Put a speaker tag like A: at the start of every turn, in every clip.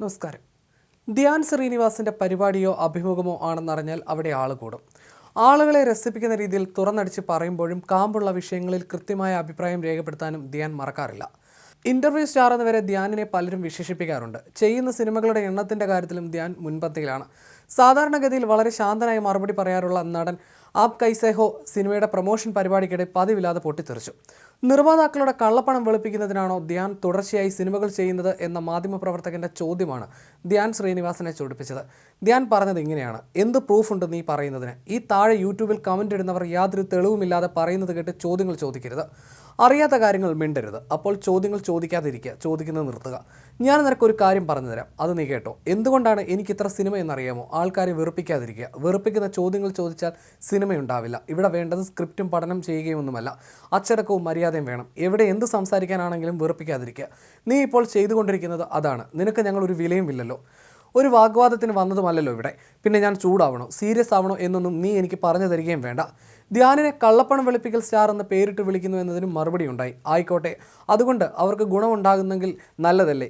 A: നമസ്കാരം. ധ്യാൻ ശ്രീനിവാസിന്റെ പരിപാടിയോ അഭിമുഖമോ ആണെന്നറിഞ്ഞാൽ അവിടെ ആൾ കൂടും. ആളുകളെ രസിപ്പിക്കുന്ന രീതിയിൽ തുറന്നടിച്ച് പറയുമ്പോഴും കാമ്പുള്ള വിഷയങ്ങളിൽ കൃത്യമായ അഭിപ്രായം രേഖപ്പെടുത്താനും ധ്യാൻ മറക്കാറില്ല. ഇന്റർവ്യൂ സ്റ്റാർ എന്നവരെ ധ്യാനിനെ പലരും വിശേഷിപ്പിക്കാറുണ്ട്. ചെയ്യുന്ന സിനിമകളുടെ എണ്ണത്തിന്റെ കാര്യത്തിലും ധ്യാൻ മുൻപന്തിയിലാണ്. സാധാരണഗതിയിൽ വളരെ ശാന്തനായി മറുപടി പറയാറുള്ള നടൻ ആപ് കൈസേഹോ സിനിമയുടെ പ്രൊമോഷൻ പരിപാടിക്കിടെ പതിവില്ലാതെ പൊട്ടിത്തെറിച്ചു. നിർമ്മാതാക്കളുടെ കള്ളപ്പണം വെളുപ്പിക്കുന്നതിനാണോ ധ്യാൻ തുടർച്ചയായി സിനിമകൾ ചെയ്യുന്നത് എന്ന മാധ്യമപ്രവർത്തകന്റെ ചോദ്യമാണ് ധ്യാൻ ശ്രീനിവാസനെ ചൊടിപ്പിച്ചത്. ധ്യാൻ പറഞ്ഞത് ഇങ്ങനെയാണ് എന്ത് പ്രൂഫുണ്ട് നീ പറയുന്നതിന്? ഈ താഴെ യൂട്യൂബിൽ കമന്റ് ഇടുന്നവർ യാതൊരു തെളിവുമില്ലാതെ പറയുന്നത് കേട്ട് ചോദ്യങ്ങൾ ചോദിക്കരുത്. അറിയാത്ത കാര്യങ്ങൾ മിണ്ടരുത്. അപ്പോൾ ചോദ്യങ്ങൾ ചോദിക്കാതിരിക്കുക ചോദിക്കുന്നത് നിർത്തുക. ഞാൻ നിനക്കൊരു കാര്യം പറഞ്ഞുതരാം അത് നീ കേട്ടോ. എന്തുകൊണ്ടാണ് എനിക്ക് ഇത്ര സിനിമ എന്നറിയാമോ? ആൾക്കാരെ വെറുപ്പിക്കാതിരിക്കുക. വെറുപ്പിക്കുന്ന ചോദ്യങ്ങൾ ചോദിച്ചാൽ സിനിമയുണ്ടാവില്ല. ഇവിടെ വേണ്ടത് സ്ക്രിപ്റ്റും പഠനം ചെയ്യുകയൊന്നുമല്ല. അച്ചടക്കവും മര്യാദയും വേണം. എവിടെ എന്ത് സംസാരിക്കാനാണെങ്കിലും വെറുപ്പിക്കാതിരിക്കുക. നീ ഇപ്പോൾ ചെയ്തുകൊണ്ടിരിക്കുന്നത് അതാണ്. നിനക്ക് ഞങ്ങളൊരു വിലയും ഇല്ലല്ലോ. ഒരു വാഗ്വാദത്തിന് വന്നതുമല്ലല്ലോ ഇവിടെ. പിന്നെ ഞാൻ ചൂടാവണോ? സീരിയസ് ആവണോ എന്നൊന്നും നീ എനിക്ക് പറഞ്ഞു തരികയും വേണ്ട. ധ്യാനിനെ കള്ളപ്പണം വെളുപ്പിക്കൽ സ്റ്റാർ എന്ന് പേരിട്ട് വിളിക്കുന്നു എന്നതിനും മറുപടി ഉണ്ടായി. ആയിക്കോട്ടെ. അതുകൊണ്ട് അവർക്ക് ഗുണമുണ്ടാകുന്നെങ്കിൽ നല്ലതല്ലേ?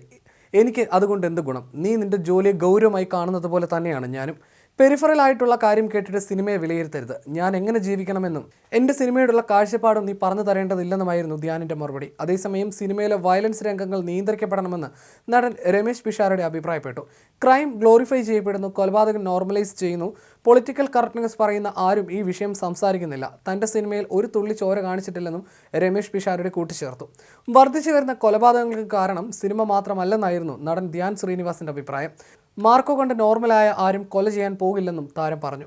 A: എനിക്ക് അതുകൊണ്ട് എന്ത് ഗുണം? നീ നിന്റെ ജോലിയെ ഗൗരവമായി കാണുന്നത് പോലെ തന്നെയാണ് ഞാനും. പെരിഫറൽ ആയിട്ടുള്ള കാര്യം കേട്ടിട്ട് സിനിമയെ വിലയിരുത്തരുത്. ഞാൻ എങ്ങനെ ജീവിക്കണമെന്നും. എന്റെ സിനിമയോടുള്ള കാഴ്ചപ്പാടും നീ പറഞ്ഞു തരേണ്ടതില്ലെന്നുമായിരുന്നു ധ്യാനിന്റെ മറുപടി. അതേസമയം സിനിമയിലെ വയലൻസ് രംഗങ്ങൾ നിയന്ത്രിക്കപ്പെടണമെന്ന് നടൻ രമേശ് പിഷാരടി അഭിപ്രായപ്പെട്ടു. ക്രൈം ഗ്ലോറിഫൈ ചെയ്യപ്പെടുന്നു കൊലപാതകം നോർമലൈസ് ചെയ്യുന്നു. പൊളിറ്റിക്കൽ കറക്റ്റ്നെസ് പറയുന്ന ആരും ഈ വിഷയം സംസാരിക്കുന്നില്ല. തന്റെ സിനിമയിൽ ഒരു തുള്ളി ചോര കാണിച്ചിട്ടില്ലെന്നും രമേശ് പിഷാരടി കൂട്ടിച്ചേർത്തു. വർദ്ധിച്ചു വരുന്ന കൊലപാതകങ്ങൾക്ക് കാരണം സിനിമ മാത്രമല്ലെന്നായിരുന്നു നടൻ ധ്യാൻ ശ്രീനിവാസിന്റെ അഭിപ്രായം. മാർക്കോ കണ്ട് നോർമലായ ആരും കൊല ചെയ്യാൻ പോകില്ലെന്നും താരം പറഞ്ഞു